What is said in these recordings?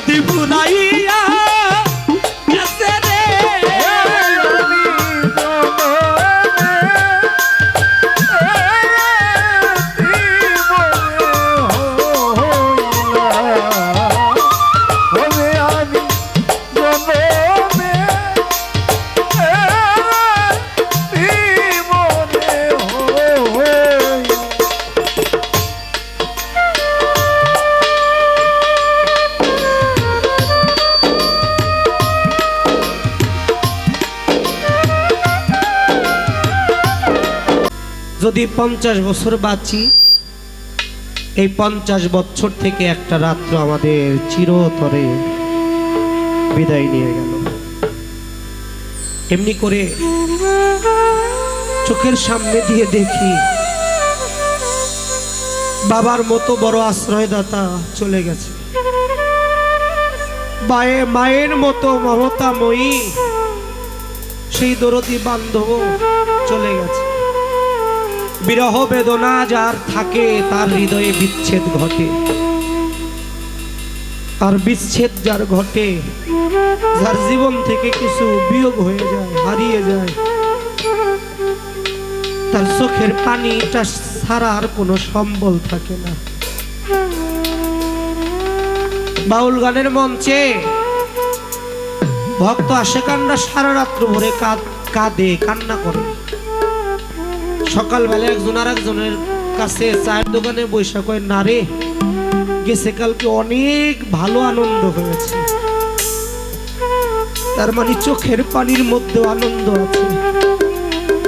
নদী বুনাইয়া যদি পঞ্চাশ বছর বাঁচি, এই পঞ্চাশ বছর থেকে একটা রাত্র আমাদের চিরতরে বিদায় নিয়ে গেল। এমনি করে চোখের সামনে দিয়ে দেখি, বাবার মতো বড় আশ্রয়দাতা চলে গেছে। মায়ে মায়ের মতো মমতাময়ী, সেই দরদি বান্ধব চলে গেছে। বিরহ বেদনা যার থাকে, তার হৃদয়ে বিচ্ছেদ ঘটে। আর বিচ্ছেদ যার ঘটে, যার জীবন থেকে কিছু বিয়োগ হয়ে যায়, হারিয়ে যায়। তার চোখের পানিটা ছাড়া আর কোনো সম্বল থাকে না। বাউল গানের মঞ্চে ভক্ত আশেকানরা সারা রাত্র ভরে কাঁদে, কান্না করে। সকালবেলা একজন আর একজনের কাছে চায়ের দোকানে বৈশা কয়, না রে, গেছে কালকে অনেক ভালো আনন্দ হয়েছে। তার মানে চোখের পানির মধ্যে আনন্দ আছে।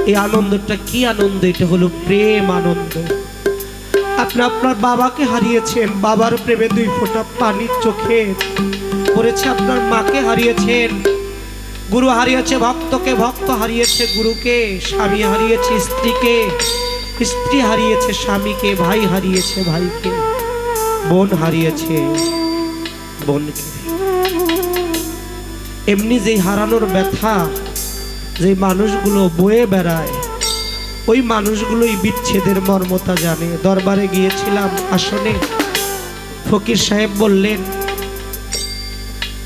এই আনন্দটা কি আনন্দ? এটা হলো প্রেম আনন্দ। আপনি আপনার বাবাকে হারিয়েছেন, বাবার প্রেমে দুই ফোঁটা পানির চোখে পড়েছে, আপনার মাকে হারিয়েছেন। গুরু হারিয়েছে ভক্তকে, ভক্ত হারিয়েছে গুরুকে, স্বামী হারিয়েছে স্ত্রীকে, স্ত্রী হারিয়েছে স্বামীকে, ভাই হারিয়েছে ভাইকে, বোন হারিয়েছে বোনকে। এমনি যেই হারানোর ব্যথা যে মানুষগুলো বয়ে বেড়ায়, ওই মানুষগুলোই বিচ্ছেদের মর্মতা জানে। দরবারে গিয়েছিলাম আসনে, ফকির সাহেব বললেন,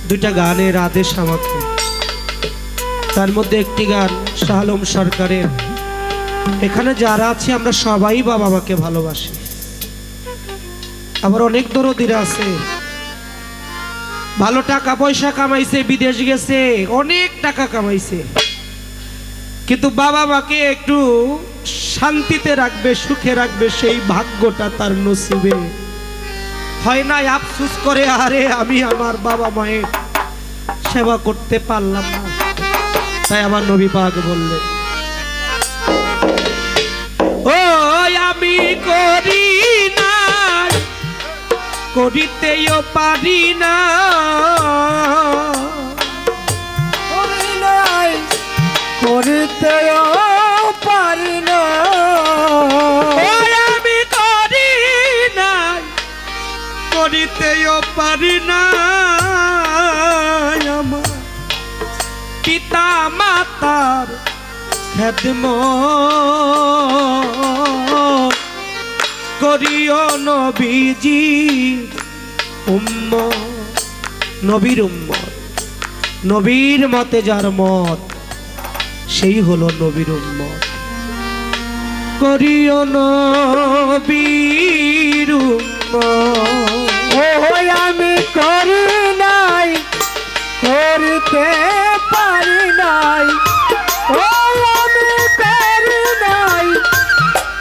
দুইটা গানের আদেশ আমাকে। তার মধ্যে একটি গান, শাহালম সরকারের। এখানে যারা আছে, আমরা সবাই বাবা মাকে ভালোবাসি। আবার অনেক দরদিরা আছে। ভালো টাকা পয়সা কামাইছে, বিদেশ গেছে, অনেক টাকা কামাইছে। কিন্তু বাবা মাকে একটু শান্তিতে রাখবে, সুখে রাখবে, সেই ভাগ্যটা তার নসিবে। হয় না আফসুস করে, আরে আমি আমার বাবা মায়ের সেবা করতে পারলাম না। তাই আমার নবী পাক বললেন ও আমি করি না করিতেও পারি না। করতেও পারি না। আমি করি না করিতেও পারি না। খেদম করিও নবীজি উম্ম নবীর উম্মত, নবীর মতে যার মত, সেই হলো নবীর উম্মত। করিও নবীর উম্মত। আমি করি নাই, করতে পারি নাই। ও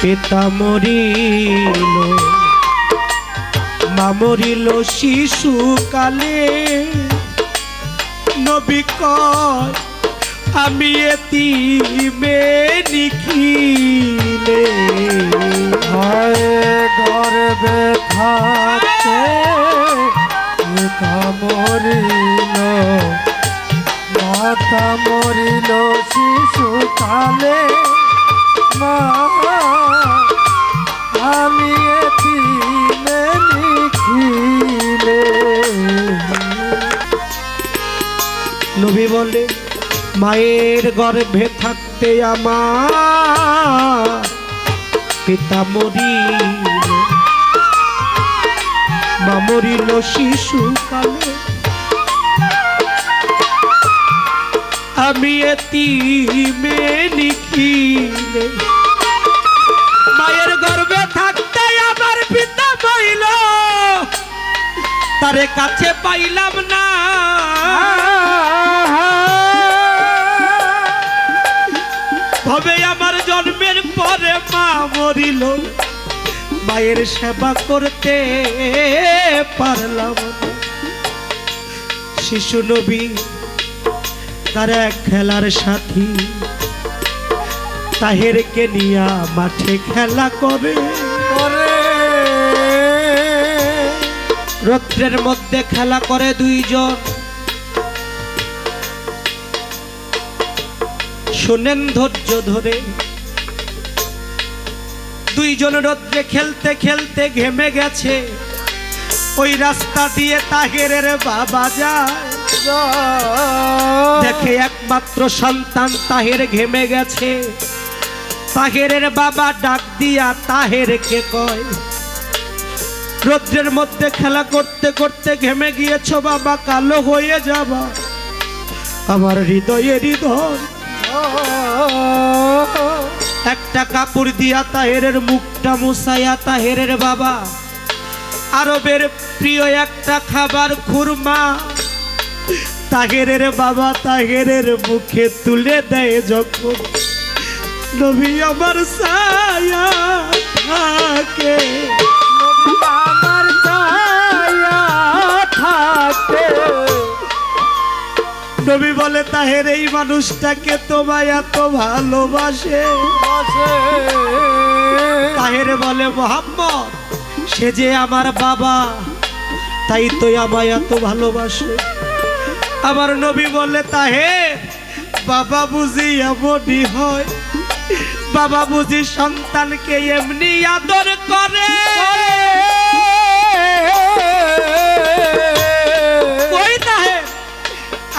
পিতা মরিল, মা মরিল শিশুকালে। নবী কয়, আমি এতিমে নিখিলে। গর্বে থাকতে মরিল, মাতা মরিল শিশু কালে মা মায়ের গর্ভে থাকতে আমার পিতা মরিল মা মরিল শিশু কালে আমি এতিমে লিখিলে মায়ের গর্ভে থাকতে আমার পিতা মরিল তারে কাছে পাইলাম না ভবে আমার জন্মের পরে মা মরিল। মায়ের সেবা করতে পারলাম শিশু নবী তার এক খেলার সাথী তাহেরকে নিয়া মাঠে খেলা করে। রৌদ্রের মধ্যে খেলা করে দুইজন। শোনেন ধৈর্য ধরে। দুইজন রৌদ্রে খেলতে খেলতে ঘেমে গেছে। ওই রাস্তা দিয়ে তাহেরের বাবা যায়। দেখে একমাত্র সন্তান তাহের ঘেমে গেছে। তাহেরের বাবা ডাক দিয়া তাহেরকে কয়, রৌদ্রের মধ্যে খেলা করতে করতে ঘেমে গিয়েছ বাবা, কালো হয়ে যাবা। আমার হৃদয়ে হৃদয় একটা কাপড় দিয়া তাহেরের মুখটা মুসাইয়া তাহেরের বাবা। আরবের প্রিয় একটা খাবার খুরমা। তাহেরের বাবা তাহেরের মুখে তুলে দেয় যখন নবী আমার সায়া থাকে। আমার নবী বলে তাহের এই মানুষটাকে তোমায় এত ভালোবাসে? তাহের বলে মোহাম্মদ সে যে আমার বাবা তাই তো আমায় এত ভালোবাসে। আমার নবী বলে তাহে বাবা বুঝি এমনই হয়। বাবা বুঝি সন্তানকে এমনি আদর করে।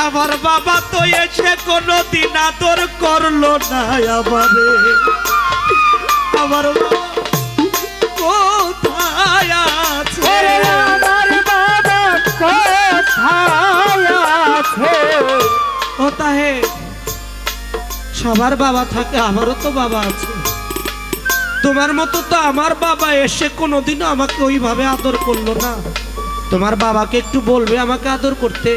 আমার বাবা তো এসে কোনো দিন আদর করল না আমারে। আমার কোথায় আছে? আমার বাবা কোথায় আছে? ও তাহে সবার বাবা থাকে আমারও তো বাবা আছে। তোমার মতো তো আমার বাবা এসে কোনোদিনও আমাকে ওইভাবে আদর করল না। তোমার বাবাকে একটু বলবে আমাকে আদর করতে?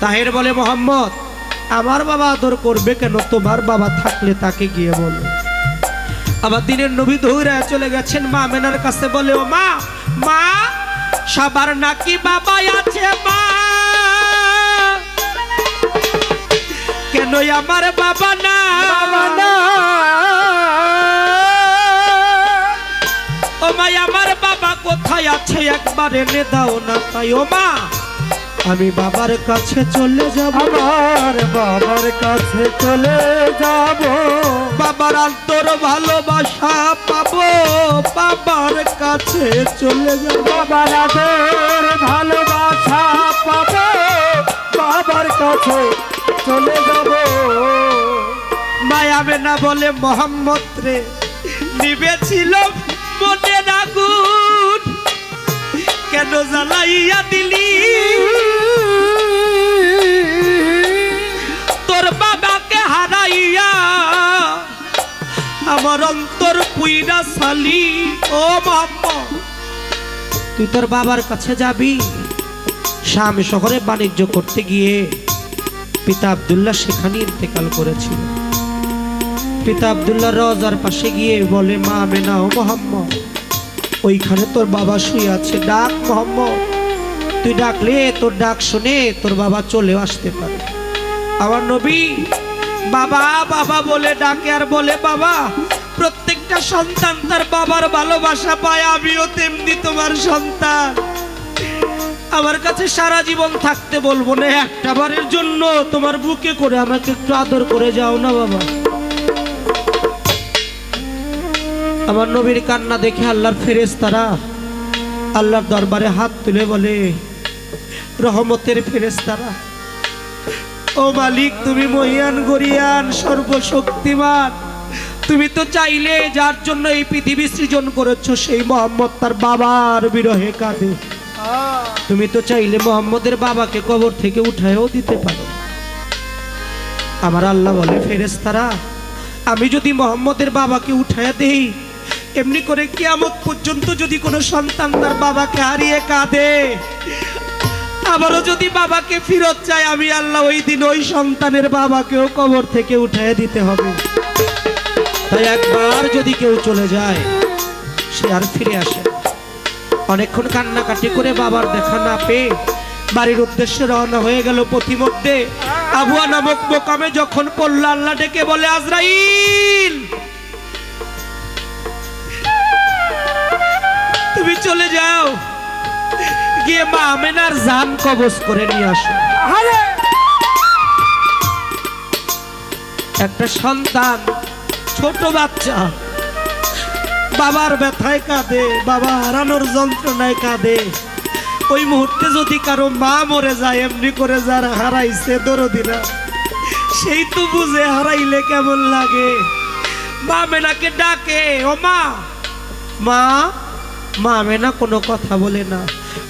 তাহের বলে মোহাম্মদ আমার বাবা আদর করবে কেন? তোমার বাবা থাকলে তাকে গিয়ে বলো। আবার দিনের নবী দৌড়ায় চলে গেছেন মা মেনার কাছে বলে ও মা মা সবার নাকি বাবা আছে মা। কেন আমার বাবা না? বাবা না। ও মা আমার বাবা কোথায় আছে? একবার এনে দাও না তাই ও মা আমি বাবার কাছে চলে যাব। আমার বাবার কাছে চলে যাব। বাবার আন্তর ভালোবাসা পাবো বাবার কাছে চলে যাব। বাবার আদর ভালোবাসা পাবো বাবার কাছে চলে যাব। মায়াবে না বলে মোহাম্মদ রে নিবেছিল মনে আগুন কেন জ্বালাইয়া দিলি? তোর বাবাকে হারাইয়া আমার অন্তর পুইরা সালি ও মোহাম্মদ তুই তোর বাবার কাছে যাবি? শাম শহরে বাণিজ্য করতে গিয়ে পিতা আবদুল্লাহ সেখানে ইন্তেকাল করেছিল। পিতা আবদুল্লাহ রজার পাশে গিয়ে বলে, মা মেনা ও মোহাম্মদ। ওইখানে তোর বাবা শুয়ে আছে। ডাক মোহাম্মদ। তুই ডাকলে, তোর ডাক শুনে তোর বাবা চলে আসতে পারে। আমার নবী বাবা বাবা বলে ডাকে আর বলে, বাবা, প্রত্যেকটা সন্তান তার বাবার ভালোবাসা পায়, আমিও তেমনি তোমার সন্তান। আমার কাছে সারা জীবন থাকতে বলব না, একটা বারের জন্য তোমার বুকে করে আমাকে একটু আদর করে যাও না বাবা। আমার নবীর কান্না দেখে আল্লাহর ফেরেস তারা আল্লাহর দরবারে হাত তুলে বলে, রহমতের ফেরেস তারা ও মালিক, তুমি মহিয়ান, গরিয়ান, সর্বশক্তিমান। তুমি তো চাইলে যার জন্য এই পৃথিবী সৃজন করেছ, সেই মোহাম্মদ তার বাবার বিরহে কাঁদে। তুমি তো চাইলে মোহাম্মদের বাবাকে কবর থেকে উঠায়ও দিতে পারো। আমার আল্লাহ বলে ফেরেস্তারা আমি যদি মোহাম্মদের বাবাকে উঠায় দেই এমনি করে কিয়ামত পর্যন্ত যদি কোনো সন্তান তার বাবাকে হারিয়ে কাঁদে, আবারও যদি বাবাকে ফিরত চায়, আমি আল্লাহ ওই দিন ওই সন্তানের বাবাকেও কবর থেকে উঠায় দিতে হবে। তাই একবার যদি কেউ চলে যায়, সে আর ফিরে আসে অনেকক্ষণ কান্নাকাটি করে বাবার দেখা না পেয়ে বাড়ির উদ্দেশ্যে রওনা হয়ে গেল পথিমধ্যে। আবুয়া নামক মোকামে যখন পড়ল, আল্লাহ ডেকে বলে, আজরাইল! চলে যাও। গিয়ে মা আমেনার জান কবজ করে নিয়ে আসো। একটা সন্তান ছোট বাচ্চা। বাবার ব্যথায় কাঁদে বাবা হারানোর যন্ত্রণায় কাঁদে। ওই মুহূর্তে যদি কারও মা মরে যায় এমনি করে যার হারাইছে দরদিনা সেই তো বুঝে হারাইলে কেমন লাগে। মা মেনাকে ডাকে ও মা মা মা মেনা কোনো কথা বলে না।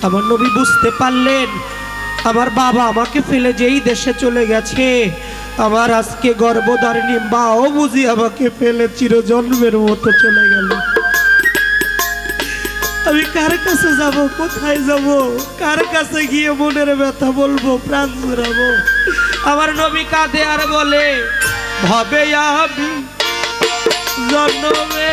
আমার নবী বুঝতে পারলেন, আমার বাবা আমাকে ফেলে যেই দেশে চলে গেছে। আমার আজকে গর্ভধারিণী মাও বুঝি আমাকে ফেলে চিরজন্মের মতো চলে গেল। আমি কার কাছে যাব, কোথায় যাব, কার কাছে গিয়ে মনের ব্যথা বলব, প্রাণ জুড়াবো আমার নবী কাঁদে আর বলে, ভাবে আমি জন্মে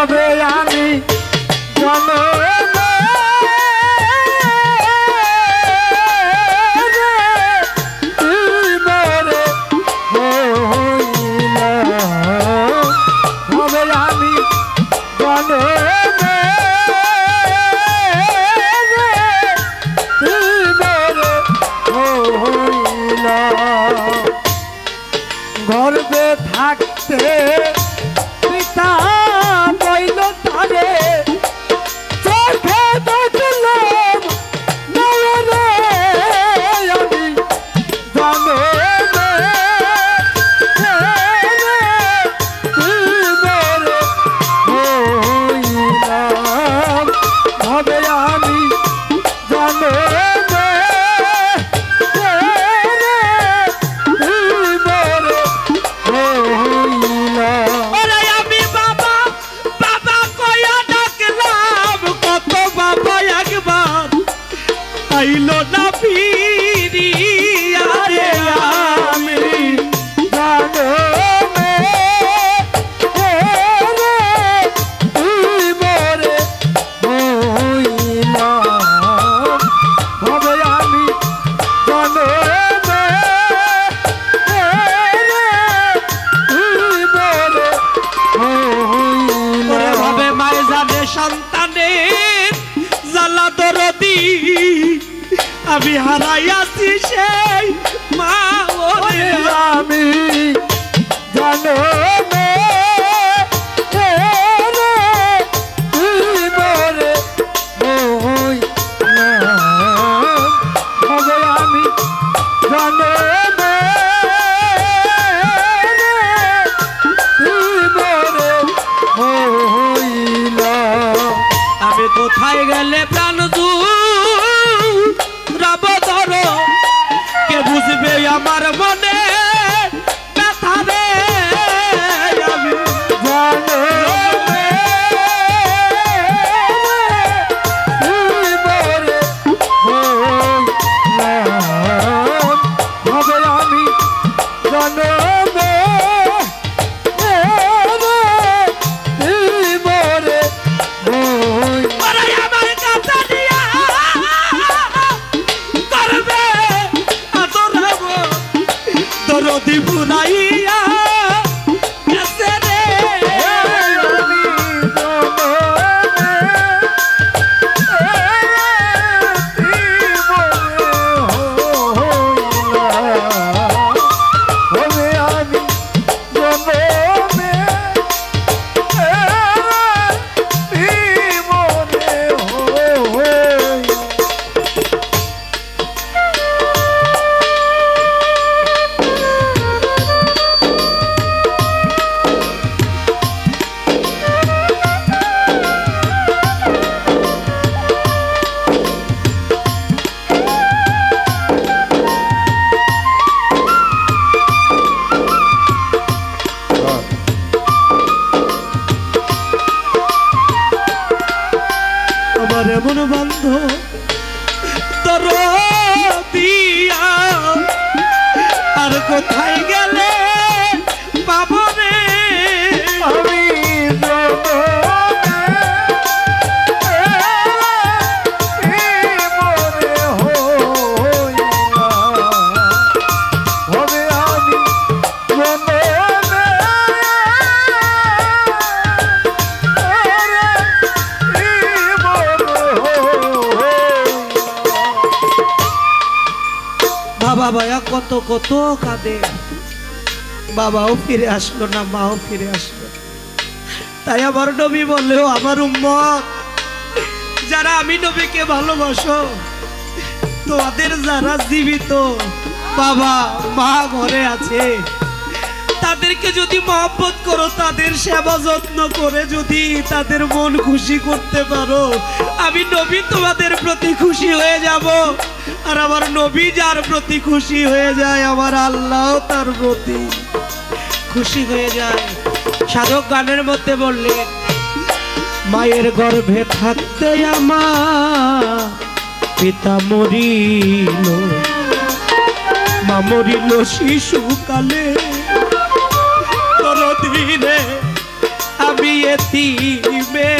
ভাবে আমি বাবা কত কত কাঁদে। বাবাও ফিরে আসলো না, মাও ফিরে আসলো। তাই আমার নবী বললেও, আমার উম্মত, যারা আমি নবীকে ভালোবাসো, তোমাদের যারা জীবিত বাবা, মা ঘরে আছে, তাদেরকে যদি মহব্বত করো, তাদের সেবা যত্ন করে যদি তাদের মন খুশি করতে পারো, আমি নবী তোমাদের প্রতি খুশি হয়ে যাব। আর আমার নবী যার প্রতি খুশি হয়ে যায়, আমার আল্লাহ তার প্রতি খুশি হয়ে যায়। সাধক গানের মধ্যে বললেন, মায়ের গর্ভে থাকতে পিতা মরিল, মা মরিল শিশুকালে। তোর দিনে আমি এতিমে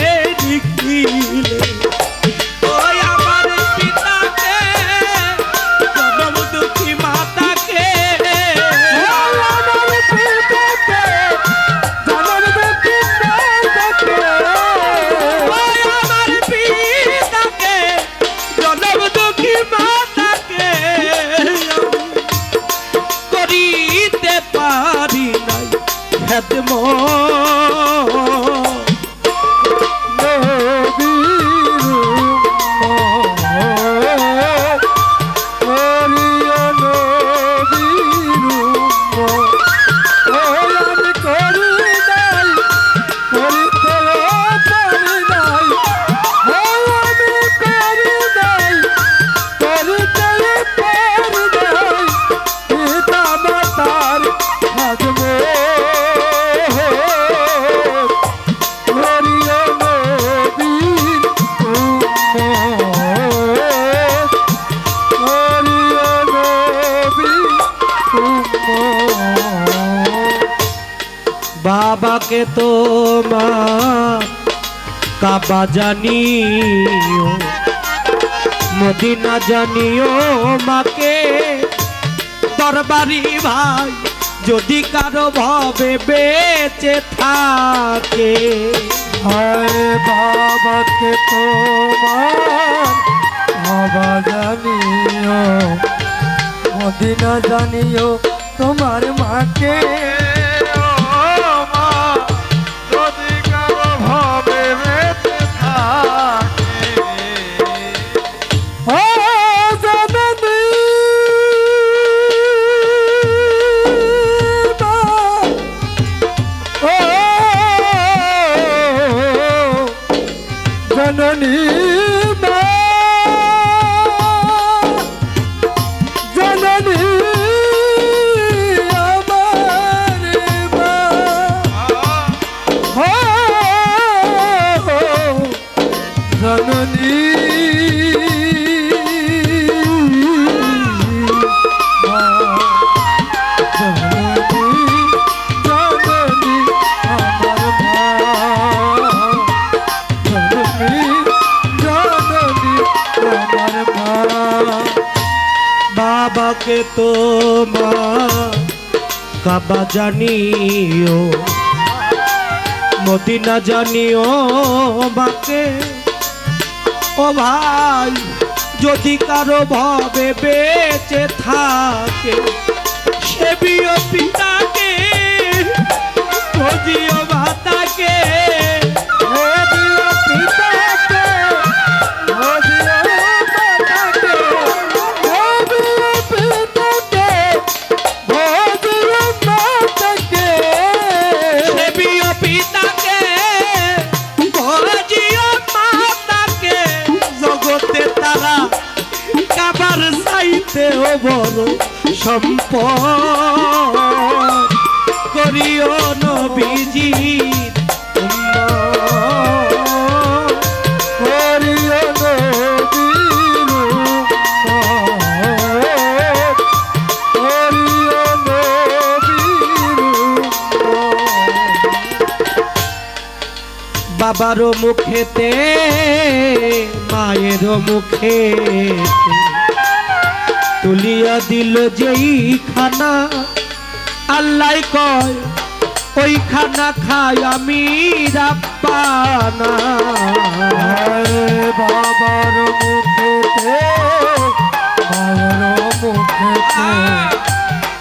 নিখিলে তোমার কাবা জানিও, মদিনা জানিও মাকে। দরবারি ভাই, যদি কারও ভাবে বেঁচে থাকে, হায় বাবাকে তোমার বাবা জানিও, মদিনা জানিও তোমার মাকে। বাবাকে তোমার, কাবা জানিও, মদিনা জানিও মাকে ও ভাই, যদি কারও ভাবে বেঁচে থাকে, সে বিয় পিতাকে, খোঁজিও মাতাকে কেবল সম্প করিও নবীজি বাবারও মুখেতে মায়েরও মুখে তুলিয়া দিল যেই খানা। আল্লাহ কয় ওই খানা খাই আমি বাবার মুখেতে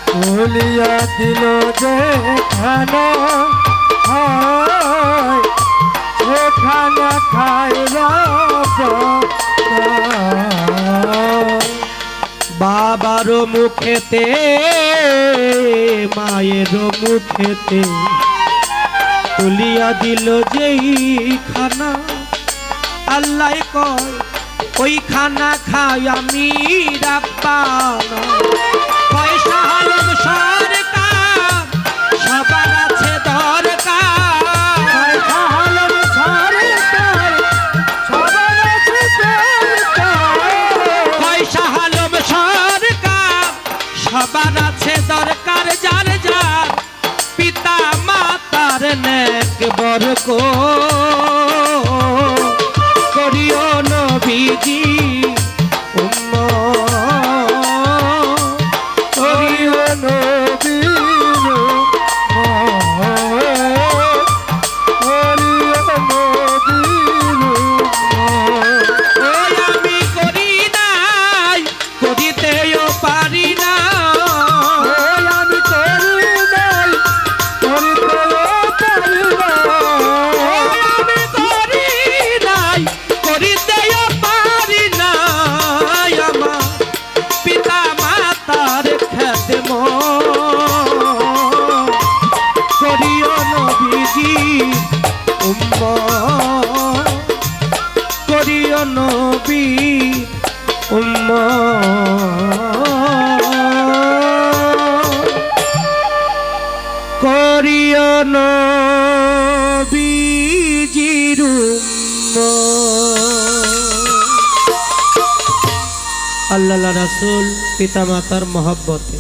তুলিয়া দিল যে খানা। হায় সেখানে খাইরা বাবারও মুখেতে, মায়ের মুখেতে তুলিয়া দিল যেই খানা আল্লাহ কয় ওই খানা খাই আমি রাপ্পানা পয়সা নেক আল্লাহ রাসুল পিতা মাতার মহব্বতে।